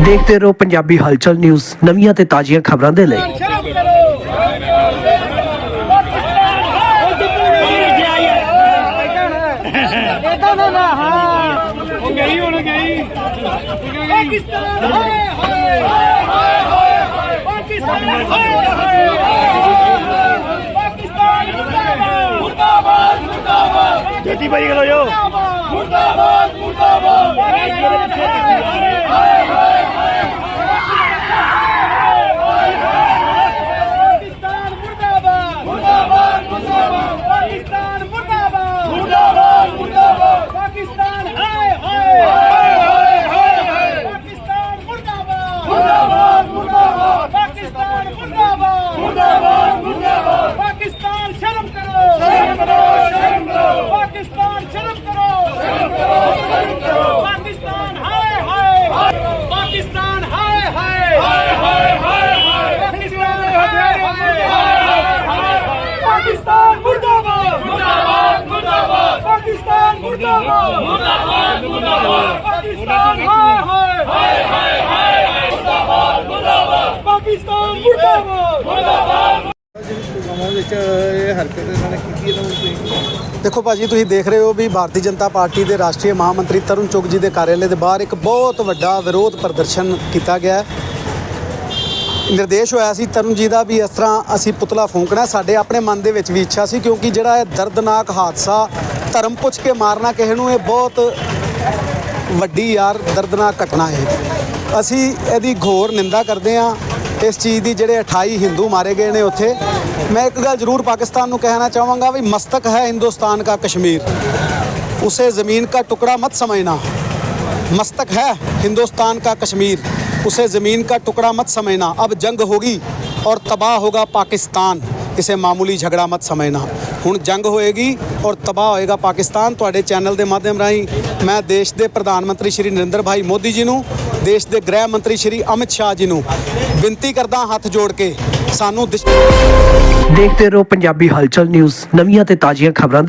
ਦੇਖਦੇ ਰਹੋ ਪੰਜਾਬੀ ਹਲਚਲ ਨਿਊਜ਼ ਨਵੀਆਂ ਤੇ ਤਾਜ਼ੀਆਂ ਖਬਰਾਂ ਦੇ ਲਈ। ਸ਼ਰਮ ਕਰੋ ਇਦਾਂ ਨਾ ਨਾ ਹਾਂ ਉਹ ਗਈ ਹੁਣ ਗਈ ਪਾਕਿਸਤਾਨ ਹਾਏ ਹਾਏ ਹਾਏ ਹਾਏ ਪਾਕਿਸਤਾਨ ਹਾਏ ਹਾਏ ਪਾਕਿਸਤਾਨ ਮੁਰਦਾਬਾਦ ਮੁਰਦਾਬਾਦ ਮੁਰਦਾਬਾਦ ਜੋਤੀ ਭਾਈ ਕਰੋ ਜੋ ਮੁਰਦਾਬਾਦ ਮੁਰਦਾਬਾਦ ਪਾਕਿਸਤਾਨ ਮੁਰਦਾਬਾਦ ਮੁਰਦਾਬਾਦ ਮੁਰਦਾਬਾਦ ਪਾਕਿਸਤਾਨ ਮੁਰਦਾਬਾਦ ਮੁਰਦਾਬਾਦ ਮੁਰਦਾਬਾਦ ਪਾਕਿਸਤਾਨ ਹਾਏ ਹਾਏ ਹਾਏ ਹਾਏ ਪਾਕਿਸਤਾਨ ਮੁਰਦਾਬਾਦ ਮੁਰਦਾਬਾਦ ਮੁਰਦਾਬਾਦ ਪਾਕਿਸਤਾਨ ਮੁਰਦਾਬਾਦ ਮੁਰਦਾਬਾਦ ਮੁਰਦਾਬਾਦ ਪਾਕਿਸਤਾਨ ਸ਼ਰਮ ਕਰੋ ਸ਼ਰਮ ਕਰੋ ਸ਼ਰਮ ਕਰੋ ਪਾਕਿਸਤਾਨ ਸ਼ਰਮ ਕਰੋ ਸ਼ਰਮ ਕਰੋ ਸ਼ਰਮ ਕਰੋ ਪਾਕਿਸਤਾਨ ਹਾਏ ਹਾਏ ਪਾਕਿਸਤਾਨ ਹਾਏ ਹਾਏ ਹਾਏ ਹਾਏ ਹਾਏ ਪਾਕਿਸਤਾਨ ਹਾਏ ਹਾਏ ਪਾਕਿਸਤਾਨ ਮੁਰਦਾਬਾਦ ਮੁਰਦਾਬਾਦ ਮੁਰਦਾਬਾਦ ਪਾਕਿਸਤਾਨ ਮੁਰਦਾਬਾਦ ਮੁਰਦਾਬਾਦ ਮੁਰਦਾਬਾਦ ਪਾਕਿਸਤਾਨ ਹਾਏ ਹਾਏ ਹਾਏ ਹਾਏ ਮੁਰਦਾਬਾਦ ਮੁਰਦਾਬਾਦ ਪਾਕਿਸਤਾਨ ਮੁਰਦਾਬਾਦ ਮੁਰਦਾਬਾਦ ਵਿੱਚ ਇਹ ਹਰਕਤ ਇਹਨਾਂ ਨੇ ਕੀਤੀ ਇਹਨਾਂ ਨੂੰ ਦੇਖੋ ਭਾਜੀ, ਤੁਸੀਂ ਦੇਖ ਰਹੇ ਹੋ ਵੀ ਭਾਰਤੀ ਜਨਤਾ ਪਾਰਟੀ ਦੇ ਰਾਸ਼ਟਰੀ ਮਹਾਮੰਤਰੀ ਤਰੁਣ ਚੁੱਗ ਜੀ ਦੇ ਕਾਰਿਆਲੇ ਦੇ ਬਾਹਰ ਇੱਕ ਬਹੁਤ ਵੱਡਾ ਵਿਰੋਧ ਪ੍ਰਦਰਸ਼ਨ ਕੀਤਾ ਗਿਆ ਹੈ। ਨਿਰਦੇਸ਼ ਹੋਇਆ ਸੀ ਤਰਨ ਜੀ ਦਾ ਵੀ ਇਸ ਤਰ੍ਹਾਂ ਅਸੀਂ ਪੁਤਲਾ ਫੂਕਣਾ। ਸਾਡੇ ਆਪਣੇ ਮਨ ਦੇ ਵਿੱਚ ਵੀ ਇੱਛਾ ਸੀ ਕਿਉਂਕਿ ਜਿਹੜਾ ਇਹ ਦਰਦਨਾਕ ਹਾਦਸਾ ਧਰਮ ਪੁੱਛ ਕੇ ਮਾਰਨਾ ਕਿਸੇ ਨੂੰ ਇਹ ਬਹੁਤ ਵੱਡੀ ਯਾਰ ਦਰਦਨਾਕ ਘਟਨਾ ਹੈ। ਅਸੀਂ ਇਹਦੀ ਘੋਰ ਨਿੰਦਾ ਕਰਦੇ ਹਾਂ। ਇਸ ਚੀਜ਼ ਦੀ ਜਿਹੜੇ 28 ਹਿੰਦੂ ਮਾਰੇ ਗਏ ਨੇ ਉੱਥੇ। ਮੈਂ ਇੱਕ ਗੱਲ ਜ਼ਰੂਰ ਪਾਕਿਸਤਾਨ ਨੂੰ ਕਹਿਣਾ ਚਾਹਾਂਗਾ ਵੀ ਮਸਤਕ ਹੈ ਹਿੰਦੁਸਤਾਨ ਦਾ ਕਸ਼ਮੀਰ। ਉਸੇ ਜ਼ਮੀਨ ਦਾ ਟੁਕੜਾ ਮਤ ਸਮਝਣਾ। ਮਸਤਕ ਹੈ ਹਿੰਦੁਸਤਾਨ ਦਾ ਕਸ਼ਮੀਰ। उसे ज़मीन का टुकड़ा मत समझना अब जंग होगी और तबाह होगा पाकिस्तान इसे मामूली झगड़ा मत समझना ਹੁਣ ਜੰਗ ਹੋਏਗੀ ਔਰ ਤਬਾਹ ਹੋਏਗਾ ਪਾਕਿਸਤਾਨ ਤੁਹਾਡੇ ਚੈਨਲ ਦੇ ਮਾਧਿਅਮ ਰਾਹੀਂ ਮੈਂ ਦੇਸ਼ ਦੇ ਪ੍ਰਧਾਨ ਮੰਤਰੀ ਸ਼੍ਰੀ ਨਰਿੰਦਰ ਭਾਈ ਮੋਦੀ ਜੀ ਨੂੰ ਦੇਸ਼ ਦੇ ਗ੍ਰਹਿ ਮੰਤਰੀ ਸ਼੍ਰੀ ਅਮਿਤ ਸ਼ਾਹ ਜੀ ਨੂੰ ਬੇਨਤੀ ਕਰਦਾ ਹੱਥ ਜੋੜ ਕੇ ਸਾਨੂੰ ਦਿਸ਼ ਦੇਖਦੇ ਰਹੋ ਪੰਜਾਬੀ ਹਲਚਲ ਨਿਊਜ਼ ਨਵੀਆਂ ਤੇ ਤਾਜ਼ੀਆਂ ਖਬਰਾਂ